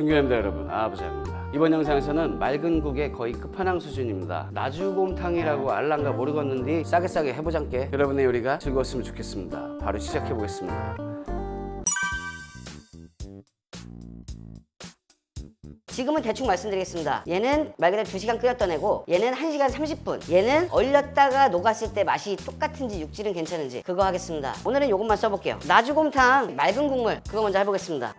중견입니다 여러분 아부자입니다 이번 영상에서는 맑은 국의 거의 끝판왕 수준입니다 나주곰탕이라고 알란가 모르겠는데 싸게 싸게 해보장께 여러분의 요리가 즐거웠으면 좋겠습니다 바로 시작해 보겠습니다 지금은 대충 말씀드리겠습니다. 얘는 말 그대로 2시간 끓였던 애고 얘는 1시간 30분. 얘는 얼렸다가 녹았을 때 맛이 똑같은지 육질은 괜찮은지 그거 하겠습니다. 오늘은 이것만 써볼게요. 나주곰탕 맑은 국물 그거 먼저 해보겠습니다.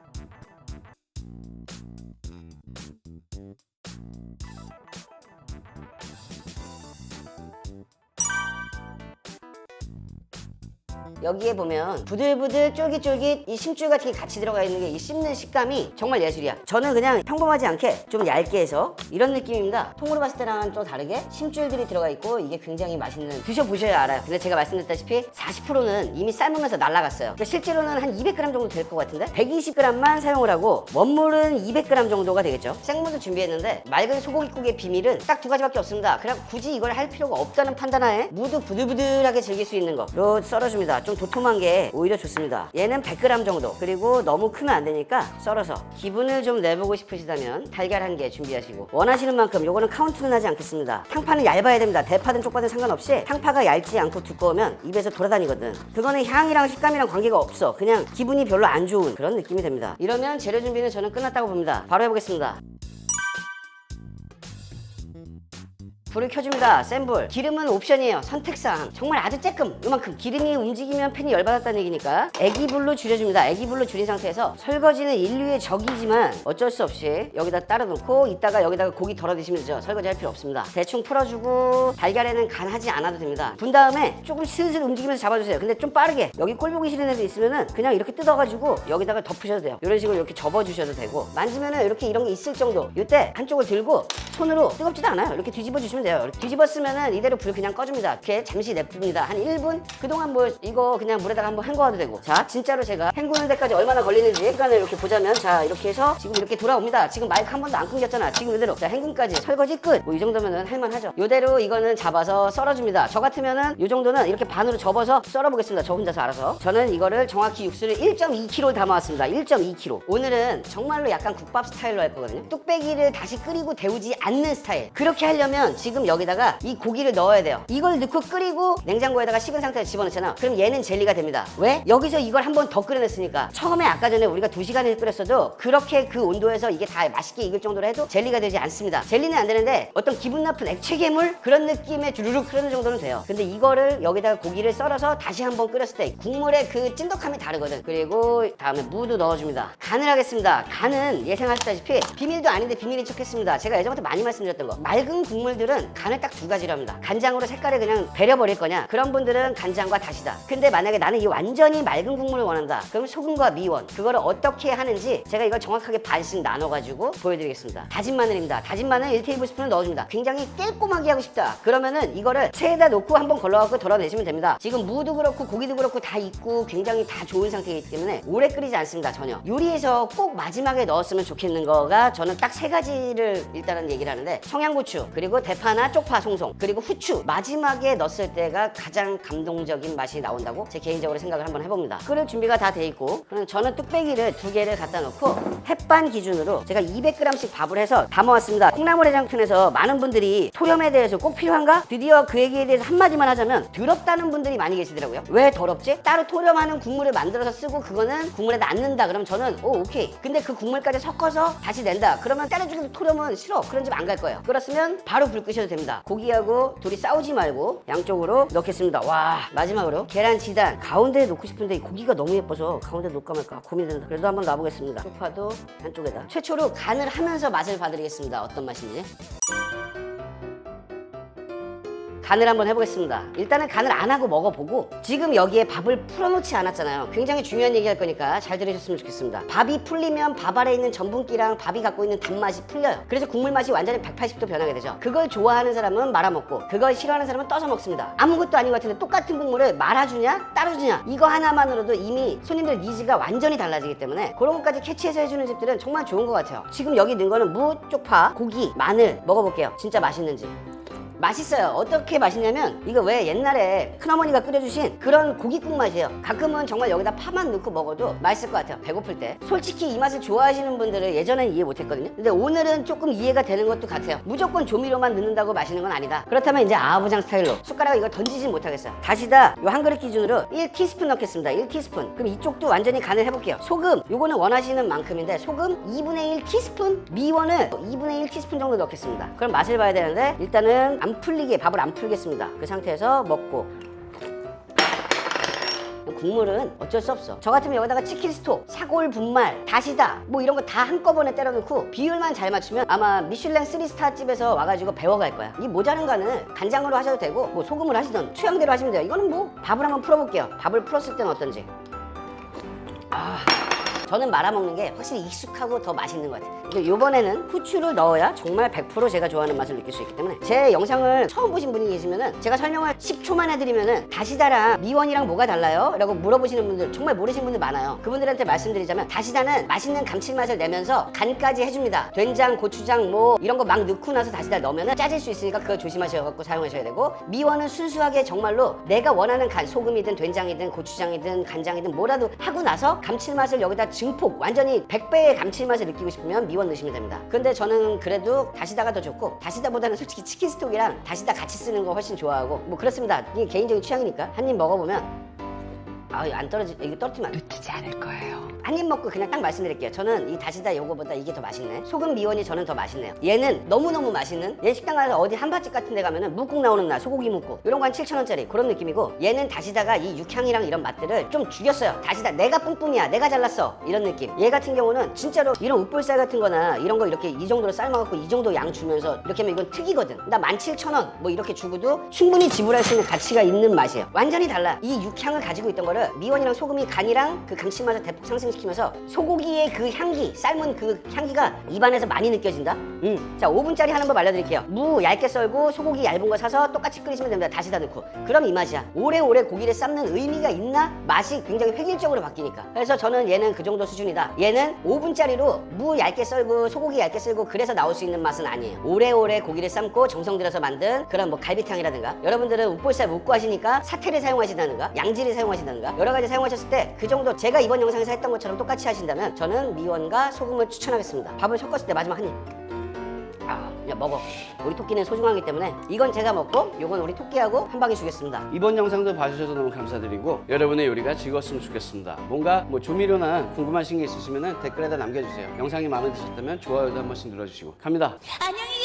여기에 보면 부들부들 쫄깃쫄깃 이 심줄 같은 게 같이 들어가 있는 게 이 씹는 식감이 정말 예술이야. 저는 그냥 평범하지 않게 좀 얇게 해서 이런 느낌입니다. 통으로 봤을 때랑은 좀 다르게 심줄들이 들어가 있고 이게 굉장히 맛있는 드셔보셔야 알아요. 근데 제가 말씀드렸다시피 40%는 이미 삶으면서 날라갔어요. 그러니까 실제로는 한 200g 정도 될 것 같은데 120g만 사용을 하고 원물은 200g 정도가 되겠죠. 생물도 준비했는데 맑은 소고기국의 비밀은 딱 두 가지밖에 없습니다. 그냥 굳이 이걸 할 필요가 없다는 판단하에 무도 부들부들하게 즐길 수 있는 거로 썰어줍니다. 좀 도톰한 게 오히려 좋습니다. 얘는 100g 정도. 그리고 너무 크면 안 되니까 썰어서 기분을 좀 내보고 싶으시다면 달걀 한 개 준비하시고 원하시는 만큼 요거는 카운트는 하지 않겠습니다. 탕파는 얇아야 됩니다. 대파든 쪽파든 상관없이 탕파가 얇지 않고 두꺼우면 입에서 돌아다니거든. 그거는 향이랑 식감이랑 관계가 없어. 그냥 기분이 별로 안 좋은 그런 느낌이 됩니다. 이러면 재료 준비는 저는 끝났다고 봅니다. 바로 해보겠습니다. 불을 켜줍니다. 센 불. 기름은 옵션이에요. 선택사항. 정말 아주 쬐끔. 이만큼. 기름이 움직이면 팬이 열받았다는 얘기니까 애기불로 줄여줍니다. 애기불로 줄인 상태에서 설거지는 인류의 적이지만 어쩔 수 없이 여기다 따라 놓고 이따가 여기다가 고기 덜어 드시면 되죠. 설거지 할 필요 없습니다. 대충 풀어주고 달걀에는 간하지 않아도 됩니다. 분 다음에 조금 슬슬 움직이면서 잡아주세요. 근데 좀 빠르게. 여기 꼴 보기 싫은 애들 있으면은 그냥 이렇게 뜯어가지고 여기다가 덮으셔도 돼요. 이런 식으로 이렇게 접어주셔도 되고 만지면은 이렇게 이런 게 있을 정도. 이때 한쪽을 들고 손으로 뜨겁지도 않아요. 이렇게 뒤집어 주시면 돼요. 이렇게 뒤집었으면은 이대로 불 그냥 꺼줍니다. 이렇게 잠시 냅둡니다. 한 1분? 그동안 뭐 이거 그냥 물에다가 한번 헹궈도 되고. 자, 진짜로 제가 헹구는 데까지 얼마나 걸리는지 시간을 이렇게 보자면 자, 이렇게 해서 지금 이렇게 돌아옵니다. 지금 마이크 한 번도 안 끊겼잖아. 지금 이대로. 자, 헹굼까지 설거지 끝. 뭐 이 정도면은 할만하죠. 이대로 이거는 잡아서 썰어줍니다. 저 같으면은 이 정도는 이렇게 반으로 접어서 썰어보겠습니다. 저 혼자서 알아서. 저는 이거를 정확히 육수를 1.2kg 담아왔습니다. 1.2kg. 오늘은 정말로 약간 국밥 스타일로 할 거거든요. 뚝배기를 다시 끓이고 데우지 않는 스타일. 그렇게 하려면 지금 여기다가 이 고기를 넣어야 돼요. 이걸 넣고 끓이고 냉장고에다가 식은 상태에 집어넣잖아. 그럼 얘는 젤리가 됩니다. 왜? 여기서 이걸 한 번 더 끓여냈으니까 처음에 아까 전에 우리가 두시간을 끓였어도 그렇게 그 온도에서 이게 다 맛있게 익을 정도로 해도 젤리가 되지 않습니다. 젤리는 안 되는데 어떤 기분 나쁜 액체 괴물 그런 느낌의 주르륵 흐르는 정도는 돼요. 근데 이거를 여기다가 고기를 썰어서 다시 한번 끓였을 때 국물의 그 찐득함이 다르거든. 그리고 다음에 무도 넣어줍니다. 간을 하겠습니다. 간은 예상하셨다시피 비밀도 아닌데 비밀인 척 했습니다. 제가 예전부터 많이 말씀드렸던 거. 맑은 국물들은 간을 딱 두 가지로 합니다. 간장으로 색깔을 그냥 배려버릴 거냐? 그런 분들은 간장과 다시다. 근데 만약에 나는 이 완전히 맑은 국물을 원한다. 그럼 소금과 미원. 그거를 어떻게 하는지 제가 이걸 정확하게 반씩 나눠가지고 보여드리겠습니다. 다진 마늘입니다. 다진 마늘 1테이블스푼을 넣어줍니다. 굉장히 꼼꼼하게 하고 싶다. 그러면은 이거를 체에다 놓고 한번 걸러갖고 덜어내시면 됩니다. 지금 무도 그렇고 고기도 그렇고 다 익고 굉장히 다 좋은 상태이기 때문에 오래 끓이지 않습니다. 전혀. 요리에서 꼭 마지막에 넣었으면 좋겠는 거가 저는 딱 세 가지를 일단은 얘기를 하는데 청양고추 그리고 대파 나 쪽파 송송 그리고 후추 마지막에 넣었을 때가 가장 감동적인 맛이 나온다고 제 개인적으로 생각을 한번 해봅니다. 끓일 준비가 다 돼 있고 그럼 저는 뚝배기를 두 개를 갖다 놓고 햇반 기준으로 제가 200g씩 밥을 해서 담아왔습니다. 콩나물 해장 편에서 많은 분들이 토렴에 대해서 꼭 필요한가? 드디어 그 얘기에 대해서 한마디만 하자면 더럽다는 분들이 많이 계시더라고요. 왜 더럽지? 따로 토렴하는 국물을 만들어서 쓰고 그거는 국물에다 안 넣는다. 그럼 저는 오 오케이. 근데 그 국물까지 섞어서 다시 낸다. 그러면 때려주기도 토렴은 싫어. 그런 집 안 갈 거예요. 그렇으면 바로 불 끄셔 도 됩니다. 고기하고 둘이 싸우지 말고 양쪽으로 넣겠습니다. 와 마지막으로 계란 지단 가운데에 놓고 싶은데 이 고기가 너무 예뻐서 가운데 놓을까 말까 고민된다. 그래도 한번 놔보겠습니다. 쪽파도 한쪽에다. 최초로 간을 하면서 맛을 봐드리겠습니다. 어떤 맛인지. 간을 한번 해보겠습니다. 일단은 간을 안 하고 먹어보고 지금 여기에 밥을 풀어놓지 않았잖아요. 굉장히 중요한 얘기 할 거니까 잘 들으셨으면 좋겠습니다. 밥이 풀리면 밥 안에 있는 전분기랑 밥이 갖고 있는 단맛이 풀려요. 그래서 국물 맛이 완전히 180도 변하게 되죠. 그걸 좋아하는 사람은 말아먹고 그걸 싫어하는 사람은 떠서 먹습니다. 아무것도 아닌 것 같은데 똑같은 국물을 말아주냐 따라주냐 이거 하나만으로도 이미 손님들 니즈가 완전히 달라지기 때문에 그런 것까지 캐치해서 해주는 집들은 정말 좋은 것 같아요. 지금 여기 넣은 거는 무, 쪽파, 고기, 마늘 먹어볼게요. 진짜 맛있는지. 맛있어요. 어떻게 맛있냐면 이거 왜 옛날에 큰어머니가 끓여주신 그런 고깃국 맛이에요. 가끔은 정말 여기다 파만 넣고 먹어도 맛있을 것 같아요. 배고플 때. 솔직히 이 맛을 좋아하시는 분들은 예전엔 이해 못했거든요. 근데 오늘은 조금 이해가 되는 것도 같아요. 무조건 조미료만 넣는다고 맛있는 건 아니다. 그렇다면 이제 아부장 스타일로 숟가락을 이거 던지진 못하겠어요. 다시다 요 한 그릇 기준으로 1티스푼 넣겠습니다. 1티스푼. 그럼 이쪽도 완전히 간을 해볼게요. 소금 요거는 원하시는 만큼인데 소금 2분의 1 티스푼 미원을 2분의 1 티스푼 정도 넣겠습니다. 그럼 맛을 봐야 되는데 일단은 안 풀리게 밥을 안 풀겠습니다. 그 상태에서 먹고 국물은 어쩔 수 없어. 저 같으면 여기다가 치킨 스톡, 사골 분말, 다시다 뭐 이런 거 다 한꺼번에 때려 넣고 비율만 잘 맞추면 아마 미슐랭 3스타 집에서 와가지고 배워갈 거야. 이 모자른 간은 간장으로 하셔도 되고 뭐 소금을 하시던 취향대로 하시면 돼요. 이거는 뭐 밥을 한번 풀어볼게요. 밥을 풀었을 때는 어떤지. 아, 저는 말아먹는 게 확실히 익숙하고 더 맛있는 것 같아요. 이번에는 후추를 넣어야 정말 100% 제가 좋아하는 맛을 느낄 수 있기 때문에 제 영상을 처음 보신 분이 계시면은 제가 설명을 10초만 해드리면은 다시다랑 미원이랑 뭐가 달라요? 라고 물어보시는 분들 정말 모르시는 분들 많아요. 그분들한테 말씀드리자면 다시다는 맛있는 감칠맛을 내면서 간까지 해줍니다. 된장, 고추장 뭐 이런 거 막 넣고 나서 다시다 넣으면은 짜질 수 있으니까 그거 조심하셔갖고 사용하셔야 되고 미원은 순수하게 정말로 내가 원하는 간 소금이든 된장이든 고추장이든 간장이든 뭐라도 하고 나서 감칠맛을 여기다 증폭 완전히 100배의 감칠맛을 느끼고 싶으면 미원 넣으시면 됩니다. 근데 저는 그래도 다시다가 더 좋고 다시다보다는 솔직히 치킨 스톡이랑 다시다 같이 쓰는 거 훨씬 좋아하고 뭐 그렇습니다. 이게 개인적인 취향이니까 한 입 먹어보면 아 안 떨어지 이거 떨어뜨리면 안 돼. 놓치지 않을 거예요. 한 입 먹고 그냥 딱 말씀드릴게요. 저는 이 다시다 요거보다 이게 더 맛있네. 소금 미원이 저는 더 맛있네요. 얘는 너무너무 맛있는 얘 식당 가서 어디 한밭집 같은 데 가면은 묵국 나오는 날 소고기 묵국 이런 거 한 7,000원짜리 그런 느낌이고 얘는 다시다가 이 육향이랑 이런 맛들을 좀 죽였어요. 다시다 내가 뿜뿜이야. 내가 잘났어. 이런 느낌. 얘 같은 경우는 진짜로 이런 우볼살 같은 거나 이런 거 이렇게 이 정도로 삶아갖고 이 정도 양 주면서 이렇게 하면 이건 특이거든. 나 17,000원 뭐 이렇게 주고도 충분히 지불할 수 있는 가치가 있는 맛이에요. 완전히 달라. 이 육향을 가지고 있던 거를 미원이랑 소금이 간이랑 그 감칠맛을 대폭 상승시키면서 소고기의 그 향기, 삶은 그 향기가 입안에서 많이 느껴진다. 음. 자, 5분짜리 하는 법 알려드릴게요. 무 얇게 썰고 소고기 얇은 거 사서 똑같이 끓이시면 됩니다. 다시 다 넣고. 그럼 이 맛이야. 오래오래 고기를 삶는 의미가 있나? 맛이 굉장히 획일적으로 바뀌니까. 그래서 저는 얘는 그 정도 수준이다. 얘는 5분짜리로 무 얇게 썰고 소고기 얇게 썰고 그래서 나올 수 있는 맛은 아니에요. 오래오래 고기를 삶고 정성 들여서 만든 그런 뭐 갈비탕이라든가 여러분들은 우볼살 묵고 하시니까 사태를 사용하신다든가 양지를 사용하신다든가 여러 가지 사용하셨을 때 그 정도 제가 이번 영상에서 했던 것처럼 똑같이 하신다면 저는 미원과 소금을 추천하겠습니다. 밥을 섞었을 때 마지막 한 입. 아, 그냥 먹어. 우리 토끼는 소중하기 때문에 이건 제가 먹고 요건 우리 토끼하고 한 방에 주겠습니다. 이번 영상도 봐주셔서 너무 감사드리고 여러분의 요리가 즐거웠으면 좋겠습니다. 뭔가 뭐 조미료나 궁금하신 게 있으시면 댓글에다 남겨주세요. 영상이 마음에 드셨다면 좋아요도 한 번씩 눌러주시고 갑니다. 안녕히